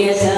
Yes,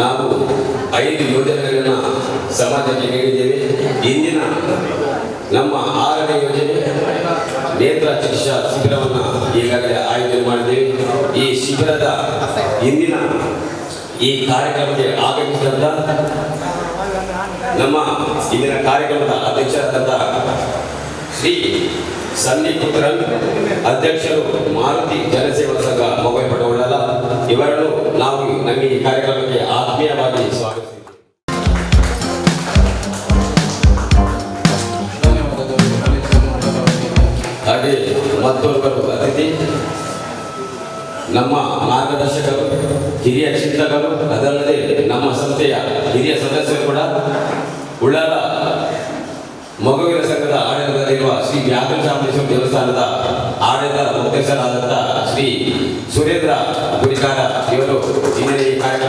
ನಾವು ಐದು ಯೋಜನೆಗಳನ್ನು ಸಮಾಜಕ್ಕೆ ನೀಡಿದ್ದೇವೆ. ಇಂದಿನ ನಮ್ಮ ಆರನೇ ಯೋಜನೆ ನೇತ್ರ ಚಿಕಿತ್ಸಾ ಶಿಬಿರವನ್ನು ಈಗಾಗಲೇ ಆಯೋಜನೆ ಮಾಡಿದ್ದೇವೆ. ಈ ಶಿಬಿರದ ಇಂದಿನ ಈ ಕಾರ್ಯಕ್ರಮಕ್ಕೆ ಆಗಮಿಸಿದಂಥ ನಮ್ಮ ಇಂದಿನ ಕಾರ್ಯಕ್ರಮದ ಅಧ್ಯಕ್ಷರಾದಂಥ ಶ್ರೀ ಸಂದೀಪ್ ಪುತ್ರನ್ ಅಧ್ಯಕ್ಷರು ಮಾರುತಿ ಜನಸೇವಾ ಸಂಘ ಮೊಬೈಲ್ ಪಟೋಳಲ್ಲ ಇವರನ್ನು ನಾವು ನಮಗೆ ಈ ಕಾರ್ಯಕ್ರಮಕ್ಕೆ ಆತ್ಮೀಯವಾಗಿ ಸ್ವಾಗತಿಸಿದ್ದೇವೆ ಹಾಗೆ ಮತ್ತೊಬ್ಬರು ಅತಿಥಿ, ನಮ್ಮ ಮಾರ್ಗದರ್ಶಕರು, ಹಿರಿಯ ಚಿಂತಕರು, ಅದಲ್ಲದೆ ನಮ್ಮ ಸಂಸ್ಥೆಯ ಹಿರಿಯ ಸದಸ್ಯರು ಕೂಡ, ಉಳ್ಳಾಲ ಮಗುವಿನ ಸಂಘದ ಆಡಳಿತದಲ್ಲಿರುವ ಶ್ರೀ ವ್ಯಾಕುಲ ಚಾಮುಂಡೇಶ್ವರಿ ದೇವಸ್ಥಾನದ ಆಡಳಿತ ಮುಖ್ಯಸ್ಥರಾದಂಥ ಶ್ರೀ ಸುರೇಂದ್ರ ಗುರಿಕಾರ ಇವರು ಈ ಕಾರ್ಯಕ್ರಮಕ್ಕೆ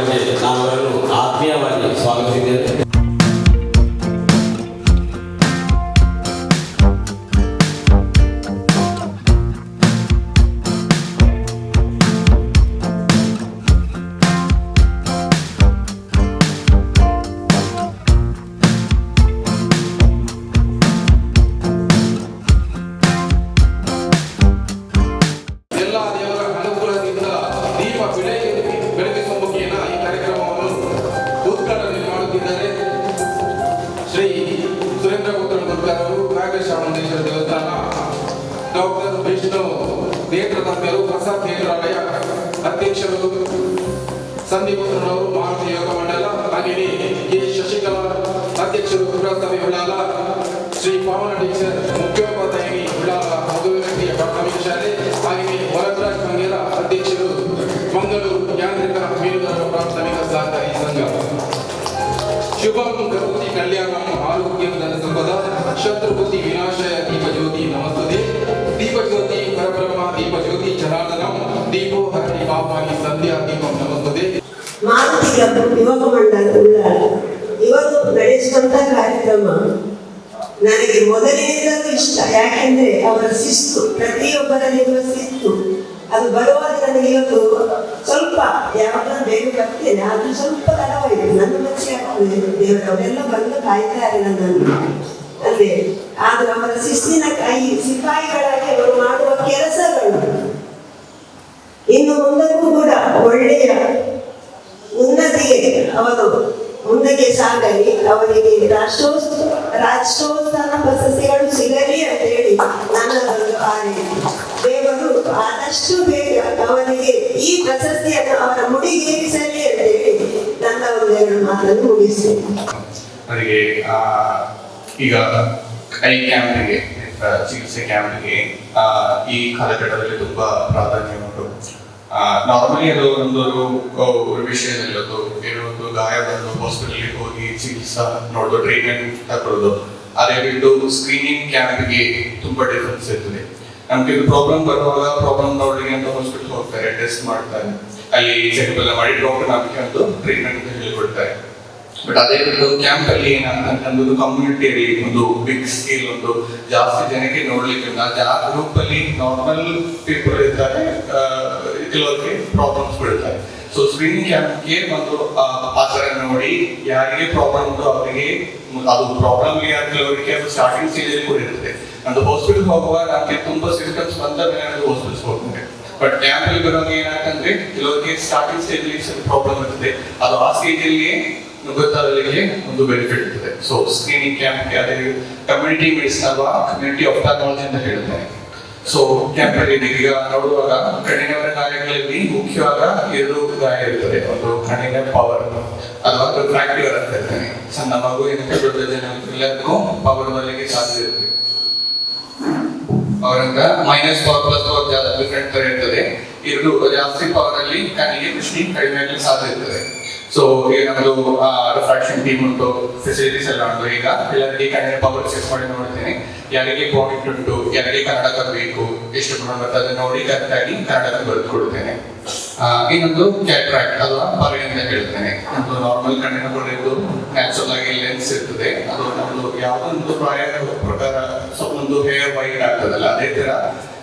ಕರೋತಿ ಆರೋಗ್ಯ ಆರೋಗ್ಯಂ ಧನ ಸಂಪದ ಶತ್ರುಬುದ್ಧಿ ವಿನಾಶಯ ದೀಪ ಜ್ಯೋತಿ ನಮಸ್ತದೆ ದೀಪ ಪರಬ್ರಹ್ಮ ದೀಪ ಜ್ಯೋತಿ ದೀಪೋ ಹರಿ ಪಾಪಾನಿ ಸಂಧ್ಯಾ ದೀಪಂ ನಮಸ್ತದೆ ಕ್ಲಬ್ ಯುವಕ ಮಂಡಲ ಉಳ್ಳಾಲ ಇವರು ನಡೆಸುವಂತ ಕಾರ್ಯಕ್ರಮ ನನಗೆ ಮೊದಲಿನಿಂದಲೂ ಇಷ್ಟ. ಯಾಕೆಂದ್ರೆ ಅವರ ಶಿಸ್ತು ಪ್ರತಿಯೊಬ್ಬರಲ್ಲಿರುವ ಶಿಸ್ತು ಅದು ಬರುವಾಗ ನನಗೆ ಇವತ್ತು ಸ್ವಲ್ಪ ಯಾವ್ದು ದೇವ್ರ ಬರ್ತೇನೆ ಆದ್ರೂ ಸ್ವಲ್ಪ ತಡವಾಯಿತು. ನನ್ನ ಮನಸ್ಸಿಗೆ ದೇವರು, ಅವರೆಲ್ಲ ಬಂದು ಕಾಯ್ತಾರೆ ನನ್ನನ್ನು. ಅಂದ್ರೆ ಆದ್ರೆ ಅವರ ಶಿಸ್ತಿನ ಕೈ, ಸಿಪಾಯಿಗಳಾಗಿ ಅವರು ಮಾಡುವ ಕೆಲಸಗಳು ಇನ್ನು ಮುಂದಕ್ಕೂ ಕೂಡ ಒಳ್ಳೆಯ ಉನ್ನತಿಗೆ ಅವರು ಮುಂದಕ್ಕೆ ಸಾಗಲಿ. ಅವರಿಗೆ ರಾಷ್ಟ್ರೋತ್ಸವ ರಾಷ್ಟ್ರೋತ್ಥಾನ ಪ್ರಶಸ್ತಿಗಳು ಸಿಗಲಿ ಅಂತ ಹೇಳಿ ನನ್ನ ಒಂದು ಆರೈಕೆ ಆದಷ್ಟು ಬೇಗ ಅವನಿಗೆ ಈ ಪ್ರಶಸ್ತಿಯನ್ನು ಅವರ ಮುಡಿಗೇರಿಸಲಿ ಅಂತ ಹೇಳಿ ನನ್ನ ಒಂದು ಎರಡು ಮಾತನ್ನು ಮುಗಿಸಿ ಅವರಿಗೆ ಈಗ ಐ ಕ್ಯಾಮ್ರಿಗೆ ಚಿಕಿತ್ಸೆ ಕ್ಯಾಂಪ್ಗೆ ಈ ಕಾಲಘಟ್ಟದಲ್ಲಿ ತುಂಬಾ ಪ್ರಾಧಾನ್ಯ ಉಂಟು. ನಾರ್ಮಲಿ ಅದು ಒಂದು ವಿಷಯದಲ್ಲಿ ಅದು ಏನೋ ಒಂದು ಗಾಯ ಬಂದು ಹಾಸ್ಪಿಟಲ್ಗೆ ಹೋಗಿ ಚಿಕಿತ್ಸಾ ನೋಡೋದು ಟ್ರೀಟ್ಮೆಂಟ್ ತಗೊಳ್ಳೋದು ಅದೇ ಬಿಟ್ಟು ಸ್ಕ್ರೀನಿಂಗ್ ಕ್ಯಾಂಪ್ಗೆ ತುಂಬಾ ಡಿಫ್ರೆನ್ಸ್ ಇರ್ತದೆ. ನಮ್ಗೆ ಇದು ಪ್ರಾಬ್ಲಮ್ ಬರುವಾಗ ಪ್ರಾಬ್ಲಮ್ ನೋಡ್ಲಿಕ್ಕೆ ಅಂತ ಹಾಸ್ಪಿಟಲ್ ಹೋಗ್ತಾರೆ ಟೆಸ್ಟ್ ಮಾಡ್ತಾರೆ. ಅಲ್ಲಿ ಚೆಕಪ್ ಎಲ್ಲ ಮಾಡಿ ಡಾಕ್ಟರ್ ನಮಗೆ ಒಂದು ಟ್ರೀಟ್ಮೆಂಟ್ ಅಂತ ಹೇಳ್ಕೊಡ್ತಾರೆ. ಬಟ್ ಅದೇ ಬಿಟ್ಟು ಕ್ಯಾಂಪ್ ಅಲ್ಲಿ ಏನಂತಂದ್ರೆ ಒಂದು ಕಮ್ಯುನಿಟಿಯಲ್ಲಿ ಒಂದು ಬಿಗ್ ಸ್ಕೇಲ್ ಒಂದು ಜಾಸ್ತಿ ಜನಕ್ಕೆ ನೋಡ್ಲಿಕ್ಕೆ ಆ ಗ್ರೂಪ್ ಅಲ್ಲಿ ನಾರ್ಮಲ್ ಪೀಪಲ್ ಇದ್ದಾರೆ ಕೆಲವರಿಗೆ ಪ್ರಾಬ್ಲಮ್ಸ್ ಬೀಳ್ತಾರೆ. ಸೊ ಸ್ಕ್ರೀನಿಂಗ್ ಕ್ಯಾಂಪ್ಗೆ ಒಂದು ಆ, ನೋಡಿ ಯಾರಿಗೆ ಪ್ರಾಬ್ಲಮ್ ಉಂಟು ಅವರಿಗೆ ಅದು ಪ್ರಾಬ್ಲಮ್ ಕೆಲವರಿಗೆ ಅದು ಸ್ಟಾರ್ಟಿಂಗ್ ಸ್ಟೇಜ್ ಅಲ್ಲಿ ಕೂಡ ಇರ್ತದೆ ಒಂದು ಹಾಸ್ಪಿಟಲ್ ಹೋಗುವಾಗ ನಮಗೆ ತುಂಬಾ ಸಿಸ್ಟಮ್ಸ್ ಬಂದ ಹಾಸ್ಪಿಟಲ್ಸ್ ಹೋಗ್ತಾರೆ ಬಟ್ ಕ್ಯಾಂಪ್ ಅಲ್ಲಿ ಬರೋ ಏನಾಗ್ತಂದ್ರೆ ಕೆಲವರಿಗೆ ಸ್ಟಾರ್ಟಿಂಗ್ ಸ್ಟೇಜ್ ಅಲ್ಲಿ ಪ್ರಾಬ್ಲಮ್ ಇರ್ತದೆ. ಅದು ಆ ಸ್ಟೇಜ್ ಅಲ್ಲಿ ಗೊತ್ತಾಗಲಿಕ್ಕೆ ಒಂದು ಬೆನಿಫಿಟ್ ಇರ್ತದೆ. ಸೊ ಸ್ಕ್ರೀನಿಂಗ್ ಕ್ಯಾಂಪ್ ಅದೇ ಕಮ್ಯುನಿಟಿ ಮೆಡಿಸಿನ್ ಅಥವಾ ಕಮ್ಯುನಿಟಿ ಆಫ್ಟಾಲಜಿ ಅಂತ ಹೇಳ್ತಾರೆ. ಸೊ ಕ್ಯಾಂಪಲ್ಲಿ ಈಗ ನೋಡುವಾಗ ಕಣ್ಣಿನ ಗಾಯಗಳಲ್ಲಿ ಮುಖ್ಯವಾದ ಎರಡು ಗಾಯ ಇರ್ತದೆ. ಒಂದು ಕಣ್ಣಿನ ಪವರ್ ಅಥವಾ ಅಂತ ಹೇಳ್ತಾರೆ. ಸಣ್ಣ ಮಗು ಏನಕ್ಕೆ ದೊಡ್ಡ ಜನ, ಎಲ್ಲರಿಗೂ ಪವರ್ ಬರಲಿಕ್ಕೆ ಸಾಧ್ಯ ಇರ್ತದೆ. ಅವರಂತ minus power plus power different ತರ ಇರ್ತದೆ ಎರಡು ಜಾಸ್ತಿ ಪವರ್ ಅಲ್ಲಿ ಕಣ್ಣಿಗೆ ದೃಷ್ಟಿ ಕಡಿಮೆ ಆಗಲಿ ಸಾಧ್ಯ ಇರ್ತದೆ. ಸೊ ನಮ್ಮದು ರಿಫ್ರಾಕ್ಷನ್ ಟೀಮ್ ಉಂಟು ಫೆಸಿಲಿಟೀಸ್ ಎಲ್ಲ ಉಂಟು, ಈಗ ಎಲ್ಲರಿಗೆ ಕಣ್ಣಿನ ಪವರ್ ಚೆಕ್ ಮಾಡಿ ನೋಡ್ತೇನೆ. ಯಾರಿಗೆ ಪಾಯಿಂಟ್ ಉಂಟು, ಯಾರಿಗೆ ಕನ್ನಡಕ ಬೇಕು ಎಷ್ಟು ಗುಣ ಬರ್ತದೆ ನೋಡಿ ಕರೆಕ್ಟ್ ಆಗಿ ಕನ್ನಡಕ ಬರೆದು ಕೊಡ್ತೇನೆ. ಇನ್ನೊಂದು ಕ್ಯಾಟ್ರಾಕ್ಟ್ ಅಥವಾ ಪರಿ ಅಂತ ಹೇಳ್ತೇನೆ ಒಂದು ನಾರ್ಮಲ್ ಕಣ್ಣಿನ ಪೊರೆದು ನ್ಯಾಚುರಲ್ ಆಗಿ ಲೆನ್ಸ್ ಇರ್ತದೆ. ಅದು ನಮ್ದು ಯಾವುದೊಂದು ಪ್ರಾಯ ಪ್ರಕಾರ ಒಂದು ಹೇರ್ ವೈಡ್ ಆಗ್ತದಲ್ಲ? ಅದೇ ತರ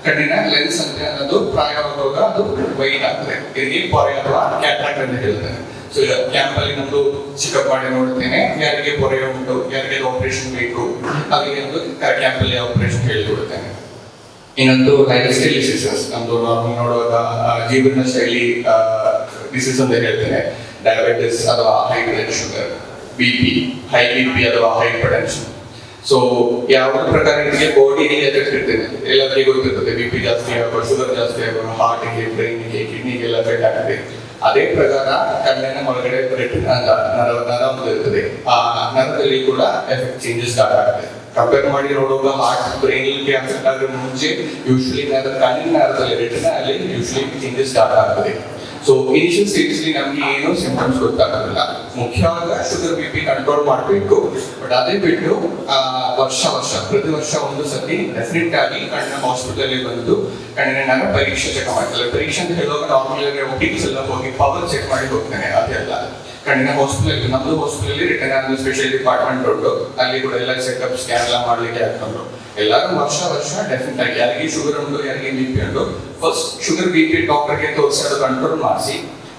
ಕಣ್ಣಿನ ಲೆನ್ಸ್ ಅಂತ ಅನ್ನೋದು ಪ್ರಾಯವಾಗುವಾಗ ಅದು ವೈಡ್ ಆಗ್ತದೆ. ಇಲ್ಲಿ ಪೊರೆ ಅಥವಾ ಕ್ಯಾಟ್ರಾಕ್ಟ್ ಅಂತ ಹೇಳ್ತಾರೆ. ಸೊ ಕ್ಯಾಂಪ್ ಅಲ್ಲಿ ನಮ್ದು ಚೆಕಪ್ ಮಾಡಿ ನೋಡ್ತೇನೆ, ಯಾರಿಗೆ ಪೊರೆ ಉಂಟು, ಯಾರಿಗೆ ಆಪರೇಷನ್ ಬೇಕು, ಅವರಿಗೆ ಒಂದು ಕ್ಯಾಂಪ್ ಅಲ್ಲಿ ಆಪರೇಷನ್ ಹೇಳಿಕೊಡ್ತೇನೆ. ಇನ್ನೊಂದು ಡಿಸೀಸಸ್ ನಮ್ದು ನಾರ್ಮಲ್ ನೋಡುವಾಗ ಜೀವನ ಶೈಲಿ ಡಿಸೀಸ್ ಅಂತ ಹೇಳ್ತೇನೆ. ಡಯಾಬಿಟಿಸ್ ಅಥವಾ high blood sugar B P high B P ಅಥವಾ ಹೈಪರ್ ಟೆನ್ಷನ್ ಸೊ ಯಾವ ಪ್ರಕಾರ ಇದಕ್ಕೆ ಬಾಡಿಗೆ ಎಫೆಕ್ಟ್ ಇರ್ತದೆ? ಎಲ್ಲರಿಗೆ ಗೊತ್ತಿರ್ತದೆ. ಬಿ ಪಿ ಜಾಸ್ತಿ ಆಗುವ ಶುಗರ್ ಜಾಸ್ತಿ ಆಗುವ ಹಾರ್ಟ್ಗೆ ಬ್ರೈನ್ಗೆ ಕಿಡ್ನಿಗೆಲ್ಲ ಎಫೆಕ್ಟ್ ಆಗ್ತದೆ. ಅದೇ ಪ್ರಕಾರ ಕಣ್ಣಿನ ಒಳಗಡೆ ಬ್ರೆಡ್ ನರ ನರ ಒಂದು ಇರ್ತದೆ. ಆ ನರದಲ್ಲಿ ಕೂಡ ಎಫೆಕ್ಟ್ ಚೇಂಜಸ್ ಸ್ಟಾರ್ಟ್ ಆಗ್ತದೆ. ಕಂಪೇರ್ ಮಾಡಿ ನೋಡುವಾಗ ಹಾರ್ಟ್ ಬ್ರೈನ್ಗೆ ಅಫೆಕ್ಟ್ ಆಗೋ ಮುಂಚೆ ಯೂಶ್ವಲಿ ನರ, ಕಣ್ಣಿನ ನರದಲ್ಲಿ ರೆಟಿನ ಅಲ್ಲಿ ಯೂಶ್ವಲಿ ಚೇಂಜಸ್ ಸ್ಟಾರ್ಟ್ ಆಗ್ತದೆ. ಸೊ ಇನಿಷಿಯಲ್ ಸ್ಟೇಜ್ ನಮ್ಗೆ ಏನು ಸಿಂಪ್ಟಮ್ಸ್ ಗೊತ್ತಾಗಲ್ಲ ಮುಖ್ಯವಾಗಿ ಶುಗರ್, ಬಿ ಪಿ ಕಂಟ್ರೋಲ್ ಮಾಡಬೇಕು. ಬಟ್ ಅದೇ ಬಿಟ್ಟು ವರ್ಷ ವರ್ಷ, ಪ್ರತಿ ವರ್ಷ ಒಂದು ಸತಿ ಡೆಫಿನೆಟ್ ಆಗಿ ಕಣ್ಣಿನ ಹಾಸ್ಪಿಟಲ್ ಬಂದು ಕಣ್ಣಿನ ಪರೀಕ್ಷೆ ಚೆಕ್ ಮಾಡ್ತಾರೆ. ಪರೀಕ್ಷೆ ಅಂತ ಹೇಳುವಾಗ ನಾರ್ಮಲ್ ಟಿಪ್ಸ್ ಎಲ್ಲ ಹೋಗಿ ಪವರ್ ಚೆಕ್ ಮಾಡಿ ಹೋಗ್ತೇನೆ ಅದೆಲ್ಲ ಕಣ್ಣಿನ ಹಾಸ್ಪಿಟಲ್ ನಮ್ದು ಹಾಸ್ಪಿಟಲ್ ರಿಟರ್ನ್ ಸ್ಪೆಷಲ್ ಡಿಪಾರ್ಟ್ಮೆಂಟ್ ಉಂಟು. ಅಲ್ಲಿ ಕೂಡ ಎಲ್ಲ ಚೆಕ್ಅಪ್ ಸ್ಕ್ಯಾನ್ ಎಲ್ಲ ಮಾಡ್ಲಿಕ್ಕೆ ಹಾಕೊಂಡು ಎಲ್ಲರೂ ವರ್ಷ ವರ್ಷ ಡೆಫಿನೆಟ್ ಆಗಿ. ಯಾರಿಗೆ ಶುಗರ್ ಉಂಟು, ಯಾರಿಗೆ ಬಿ ಪಿ ಉಂಟು ಫಸ್ಟ್ ಶುಗರ್ ಬಿ ಪಿ ಡಾಕ್ಟರ್ಗೆ ತೋರಿಸಿ ಅದು ಕಂಟ್ರೋಲ್ ಮಾಡಿಸಿ.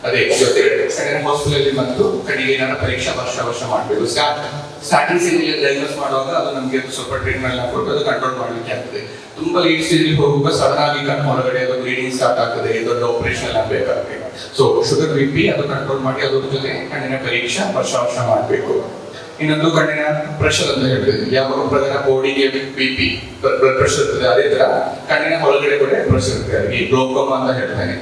ಅದೇ ಜೊತೆ ಸೆಕೆಂಡ್ ಹಾಸ್ಪಿಟಲ್ ಬಂದು ಕಣ್ಣಿಗೆ ಏನಾರ ಪರೀಕ್ಷೆ ವರ್ಷ ವರ್ಷ ಮಾಡಬೇಕು. ಸ್ಟಾರ್ಟ್ ಸ್ಟಾರ್ಟಿಂಗ್ ಸ್ಟೇಜ್ ಡೈಗ್ನೋಸ್ ಮಾಡುವಾಗ ಅದು ನಮಗೆ ಸ್ವಲ್ಪ ಟ್ರೀಟ್ಮೆಂಟ್ ಕೊಟ್ಟು ಅದು ಕಂಟ್ರೋಲ್ ಮಾಡ್ಲಿಕ್ಕೆ ಆಗ್ತದೆ. ತುಂಬಾ ಲೇಟ್ ಸ್ಟೇಜ್ ಹೋಗುವಾಗ ಸಡನ್ ಆಗಿ ಕಣ್ಣು ಹೊರಗಡೆ ಅದು ಬ್ಲೀಡಿಂಗ್ ಸ್ಟಾರ್ಟ್ ಆಗ್ತದೆ ದೊಡ್ಡ ಆಪರೇಷನ್ ಎಲ್ಲ ಬೇಕಾಗ್ತದೆ ಸೊ ಶುಗರ್ ಬಿ ಪಿ ಅದು ಕಂಟ್ರೋಲ್ ಮಾಡಿ, ಅದ್ರ ಜೊತೆ ಕಣ್ಣಿನ ಪರೀಕ್ಷೆ ವರ್ಷ ವರ್ಷ ಮಾಡಬೇಕು. ಇನ್ನೊಂದು ಕಣ್ಣಿನ ಪ್ರೆಷರ್ ಅಂತ ಹೇಳ್ತೀವಿ ಯಾವ ಪ್ರಧಾನ ಬಾಡಿಗೆ ಬಿ ಪಿ ಬ್ಲಡ್ ಪ್ರೆಷರ್ ಇರ್ತದೆ, ಅದೇ ತರ ಕಣ್ಣಿನ ಒಳಗಡೆ ಕೂಡ ಪ್ರೆಷರ್ ಇರ್ತದೆ. ಈ ಗ್ಲೋಕೋಮ ಅಂತ ಹೇಳ್ತಾನೆ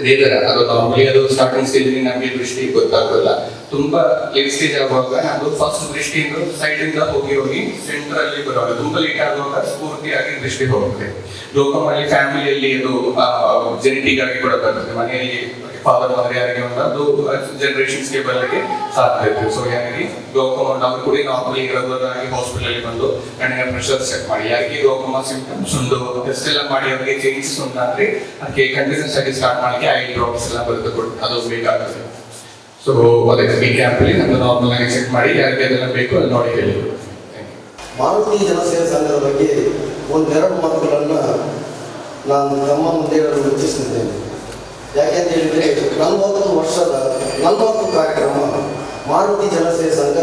ಇದೇ ತರ. ಅದು ನಾರ್ಮಲಿ ಅದು ಸ್ಟಾರ್ಟಿಂಗ್ ಸ್ಟೇಜ್ ನಮಗೆ ದೃಷ್ಟಿ ಗೊತ್ತಾಗೋಲ್ಲ ತುಂಬಾ ಲೇಟ್ ಸ್ಟೇಜ್ ಆಗುವಾಗ ಅದು ಫಸ್ಟ್ ದೃಷ್ಟಿಯಿಂದ ಸೈಡ್ ಇಂದ ಹೋಗಿ ಹೋಗಿ ಸೆಂಟರ್ ಅಲ್ಲಿ ಬರುವಾಗ ತುಂಬಾ ಲೇಟ್ ಆಗುವಾಗ ಸ್ಫೂರ್ತಿಯಾಗಿ ದೃಷ್ಟಿ ಹೋಗುತ್ತೆ. ಲೋಕಮಲ್ಲಿ ಫ್ಯಾಮಿಲಿಯಲ್ಲಿ ಅದು ಜೆನೆಟಿಕ್ ಆಗಿ ಕೂಡ ಬರ್ತದೆ ಮನೆಯಲ್ಲಿ ಫಾದರ್ ಮದರ್ ಯಾರಿಗೆ ಅಂತ ಅದು ಜನರೇಷನ್ಸ್ಗೆ ಬರಲಿಕ್ಕೆ ಸಾಧ್ಯ ಇರ್ತದೆ ಸೊ ಯಾರಿಗೆ? ಗ್ಲೋಕೋಮಾ ನಾವು ಕೂಡ ನಾರ್ಮಲಿ ರೆಗ್ಯುಲರ್ ಆಗಿ ಹಾಸ್ಪಿಟಲ್ ಬಂದು ಕಣ್ಣಿನ ಪ್ರೆಷರ್ ಚೆಕ್ ಮಾಡಿ. ಯಾರಿಗೆ ಗ್ಲೋಕೋಮಾ ಸಿಂಪ್ಟಮ್ಸ್ ಉಂಟು ಟೆಸ್ಟ್ ಎಲ್ಲ ಮಾಡಿ ಅವರಿಗೆ ಚೇಂಜಸ್ ಉಂಟಾದ್ರೆ ಅದಕ್ಕೆ ಕಂಟಿನ್ಯೂಸ್ ಆಗಿ ಸ್ಟಾರ್ಟ್ ಮಾಡಲಿಕ್ಕೆ ಐ ಡ್ರಾಪ್ಸ್ ಎಲ್ಲ ಬರೆದು ಕೊಟ್ಟು ಅದು ಬೇಕಾಗ್ತದೆ. ಸೊ ಅದಕ್ಕೆ ಈ ಕ್ಯಾಂಪಲ್ಲಿ ನಮ್ದು ನಾರ್ಮಲ್ ಆಗಿ ಚೆಕ್ ಮಾಡಿ ಯಾರಿಗೆ ಅದೆಲ್ಲ ಬೇಕು ಅದು ನೋಡಿ ಹೇಳಿ. ಮಾರುತಿ ಜನಸೇವಾ ಸಂಘದ ಬಗ್ಗೆ ಒಂದೆರಡು ಮಾತುಗಳನ್ನು ನಾನು ನಮ್ಮ ಮುಂದೆ ಹೇಳಲು ಇಚ್ಛಿಸುತ್ತೇನೆ. ಯಾಕೆಂತ ಹೇಳಿದರೆ, ನಲವತ್ತು ವರ್ಷದ ನಲವತ್ತು ಕಾರ್ಯಕ್ರಮ ಮಾರುತಿ ಜನಸೇವಾ ಸಂಘ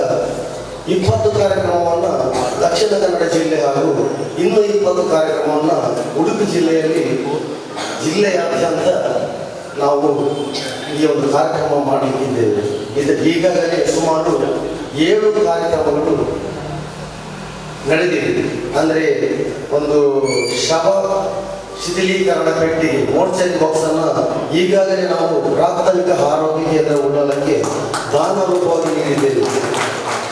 ಇಪ್ಪತ್ತು ಕಾರ್ಯಕ್ರಮವನ್ನು ದಕ್ಷಿಣ ಕನ್ನಡ ಜಿಲ್ಲೆ ಹಾಗೂ ಇನ್ನೂ ಇಪ್ಪತ್ತು ಕಾರ್ಯಕ್ರಮವನ್ನು ಉಡುಪಿ ಜಿಲ್ಲೆಯಲ್ಲಿ ಜಿಲ್ಲೆಯಾದ್ಯಂತ ನಾವು ಈ ಒಂದು ಕಾರ್ಯಕ್ರಮ ಮಾಡಲಿಕ್ಕಿದ್ದೇವೆ ಇದು ಈಗಾಗಲೇ ಸುಮಾರು ಏಳು ಕಾರ್ಯಕ್ರಮಗಳು ನಡೆದಿದೆ. ಅಂದರೆ ಒಂದು ಶವ ಶಿಥಿಲೀಕರಣ ಪೆಟ್ಟಿ ಮೋರ್ಚರಿ ಬಾಕ್ಸನ್ನು ಈಗಾಗಲೇ ನಾವು ಪ್ರಾಥಮಿಕ ಆರೋಗ್ಯ ಕೇಂದ್ರ ಉಳ್ಳಲಕ್ಕೆ ದಾನ ರೂಪವಾಗಿ ನೀಡಿದ್ದೇವೆ.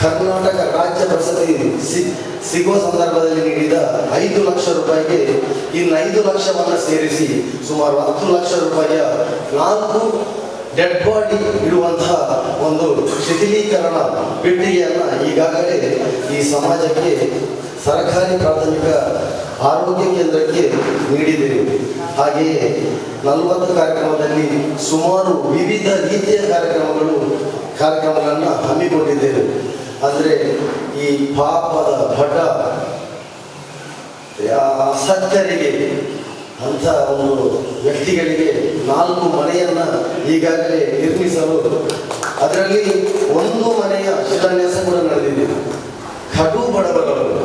ಕರ್ನಾಟಕ ರಾಜ್ಯ ಪ್ರಶಸ್ತಿ ಸಿ- ಸಿಗುವ ಸಂದರ್ಭದಲ್ಲಿ ನೀಡಿದ ಐದು ಲಕ್ಷ ರೂಪಾಯಿಗೆ ಇನ್ನು ಐದು ಲಕ್ಷವನ್ನು ಸೇರಿಸಿ ಸುಮಾರು ಹತ್ತು ಲಕ್ಷ ರೂಪಾಯಿಯ ನಾಲ್ಕು ಡೆಡ್ ಬಾಡಿ ಇಡುವಂತಹ ಒಂದು ಶಿಥಿಲೀಕರಣ ಪೆಟ್ಟಿಗೆಯನ್ನು ಈಗಾಗಲೇ ಈ ಸಮಾಜಕ್ಕೆ ಸರ್ಕಾರಿ ಪ್ರಾಥಮಿಕ ಆರೋಗ್ಯ ಕೇಂದ್ರಕ್ಕೆ ನೀಡಿದ್ದೇವೆ ಹಾಗೆಯೇ ನಲವತ್ತು ಕಾರ್ಯಕ್ರಮದಲ್ಲಿ ಸುಮಾರು ವಿವಿಧ ರೀತಿಯ ಕಾರ್ಯಕ್ರಮಗಳು ಕಾರ್ಯಕ್ರಮಗಳನ್ನು ಹಮ್ಮಿಕೊಂಡಿದ್ದೇವೆ. ಅಂದರೆ ಈ ಪಾಪದ ಭಟ ಅಸತ್ಯರಿಗೆ ಅಂಥ ಒಂದು ವ್ಯಕ್ತಿಗಳಿಗೆ ನಾಲ್ಕು ಮನೆಯನ್ನ ಈಗಾಗಲೇ ನಿರ್ಮಿಸಲು ಅದರಲ್ಲಿ ಒಂದು ಮನೆಯ ಶಿಲಾನ್ಯಾಸ ಕೂಡ ನಡೆದಿದೆ. ಕಡು ಬಡವರವರು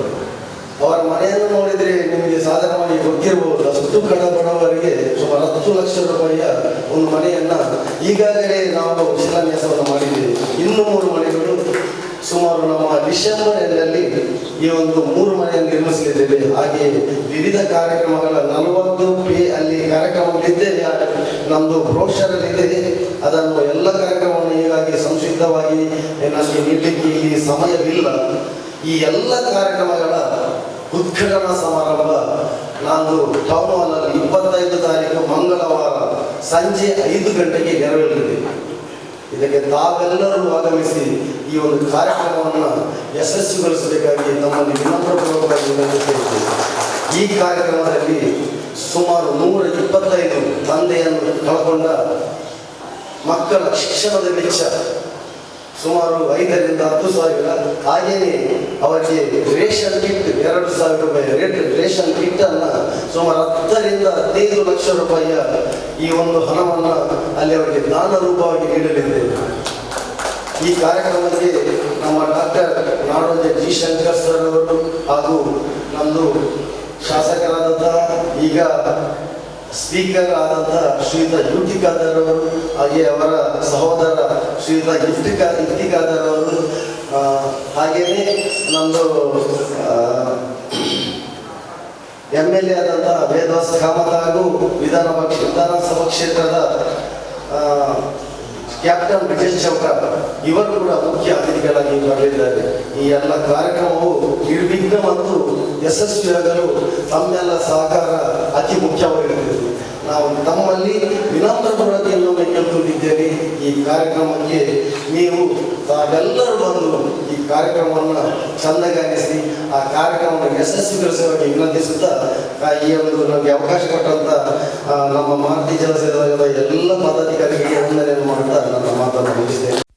ಅವರ ಮನೆಯನ್ನು ನೋಡಿದರೆ ನಿಮಗೆ ಸಾಧಾರಣವಾಗಿ ಗೊತ್ತಿರಬಹುದು ಸುತ್ತು ಕಡ ಬಡವರಿಗೆ ಸುಮಾರು ಹತ್ತು ಲಕ್ಷ ರೂಪಾಯಿಯ ಒಂದು ಮನೆಯನ್ನ ಈಗಾಗಲೇ ನಾವು ಶಿಲಾನ್ಯಾಸವನ್ನು ಮಾಡಿದ್ದೇವೆ. ಇನ್ನೂ ಮೂರು ಮನೆಗಳು ಸುಮಾರು ನಮ್ಮ ವಿಶ್ವದಲ್ಲಿ ಈ ಒಂದು ಮೂರು ಮನೆಯನ್ನು ನಿರ್ಮಿಸಲಿದ್ದೇವೆ. ಹಾಗೆ ವಿವಿಧ ಕಾರ್ಯಕ್ರಮಗಳ ನಲವತ್ತು ಪೇ ಅಲ್ಲಿ ಕಾರ್ಯಕ್ರಮಗಳಿದ್ದೇವೆ ನಮ್ಮದು ಇದೆ. ಅದನ್ನು ಎಲ್ಲ ಕಾರ್ಯಕ್ರಮವನ್ನು ಹೀಗಾಗಿ ಸಂಕ್ಷಿಪ್ತವಾಗಿ ನನಗೆ ನೀಡಲಿಕ್ಕೆ ಇಲ್ಲಿ ಸಮಯವಿಲ್ಲ. ಈ ಎಲ್ಲ ಕಾರ್ಯಕ್ರಮಗಳ ಉದ್ಘಾಟನಾ ಸಮಾರಂಭ ನಾನು ಟೌನ್ ಹಾಲಲ್ಲಿ ಇಪ್ಪತ್ತೈದು ತಾರೀಕು ಮಂಗಳವಾರ ಸಂಜೆ ಐದು ಗಂಟೆಗೆ ನೆರವೇರಲಿದೆ. ಇದಕ್ಕೆ ತಾವೆಲ್ಲರೂ ಆಗಮಿಸಿ ಈ ಒಂದು ಕಾರ್ಯಕ್ರಮವನ್ನು ಯಶಸ್ವಿಗೊಳಿಸಬೇಕಾಗಿ ನಮ್ಮಲ್ಲಿ ವಿನಮ್ರಪೂರ್ವಕವಾಗಿ ವಿನಂತಿಸಿದ್ದೇವೆ ಈ ಕಾರ್ಯಕ್ರಮದಲ್ಲಿ ಸುಮಾರು ನೂರ ಇಪ್ಪತ್ತೈದು ತಂದೆಯನ್ನು ಕಳಕೊಂಡ ಮಕ್ಕಳ ಶಿಕ್ಷಣದ ವೆಚ್ಚ ಸುಮಾರು ಐದರಿಂದ ಹತ್ತು ಸಾವಿರ ಹಾಗೆಯೇ ಅವರಿಗೆ ರೇಷನ್ ಕಿಟ್, ಎರಡು ಸಾವಿರ ರೂಪಾಯಿ ರೇಟ್ ರೇಷನ್ ಕಿಟ್ ಅನ್ನ ಸುಮಾರು ಹತ್ತರಿಂದ ಹದಿನೈದು ಲಕ್ಷ ರೂಪಾಯಿಯ ಈ ಒಂದು ಹಣವನ್ನು ಅಲ್ಲಿ ಅವರಿಗೆ ದಾನ ರೂಪವಾಗಿ ನೀಡಲಿದ್ದೇವೆ ಈ ಕಾರ್ಯಕ್ರಮಕ್ಕೆ ನಮ್ಮ doctor Nadoja G Shankar sir ಅವರು ಹಾಗೂ ನಮ್ಮದು ಶಾಸಕರಾದಂತಹ ಈಗ ಸ್ಪೀಕರ್ ಆದಂತಹ ಶ್ರೀಯುತ ಯುಟಿಕಾದರ್ ಅವರು ಹಾಗೆ ಅವರ ಸಹೋದರ ಶ್ರೀಯುತ ಇಫ್ತಿಕಾ ಇಫ್ತಿಕಾದರ್ ಅವರು ಹಾಗೆಯೇ ನಮ್ಮದು ಎಂ ಎಲ್ ಎ ಆದಂತಹ ವೇದಾಸ್ ಕಾಮತ್ ಹಾಗೂ ವಿಧಾನ ವಿಧಾನಸಭಾ ಕ್ಷೇತ್ರದ ಕ್ಯಾಪ್ಟನ್ ಬ್ರಿಜೇಶ್ ಚೌಕ ಇವರು ಕೂಡ ಮುಖ್ಯ ಅತಿಥಿಗಳಾಗಿ ಬರಲಿದ್ದಾರೆ ಈ ಎಲ್ಲ ಕಾರ್ಯಕ್ರಮವು ನಿರ್ವಿಘ್ನ ಮತ್ತು ಯಶಸ್ವಿಯಾಗಲು ತಮ್ಮೆಲ್ಲ ಸಹಕಾರ ಅತಿ ಮುಖ್ಯವಾಗಿರುತ್ತದೆ. ನಾವು ತಮ್ಮಲ್ಲಿ ವಿನಮ್ರ ಕಾರ್ಯಕ್ರಮಕ್ಕೆ ನೀವು ತಾವೆಲ್ಲರೂ ಬಂದು ಈ ಕಾರ್ಯಕ್ರಮವನ್ನು ಚಂದಗಾನಿಸಿ ಆ ಕಾರ್ಯಕ್ರಮವನ್ನು ಯಶಸ್ವಿಗೊಳಿಸುವಾಗಿ ವಿನಂತಿಸುತ್ತಾ ಈ ಒಂದು ನಮಗೆ ಅವಕಾಶ ಕೊಟ್ಟಂತ ನಮ್ಮ ಮಾರುತಿ ಸೇರ ಎಲ್ಲ ಪದಾಧಿಕಾರಿಗಳಿಗೆ ವಂದನೆಯನ್ನು ಮಾಡುತ್ತಾ ನನ್ನ ಮಾತನ್ನು ಮುಗಿಸ್ತೇನೆ.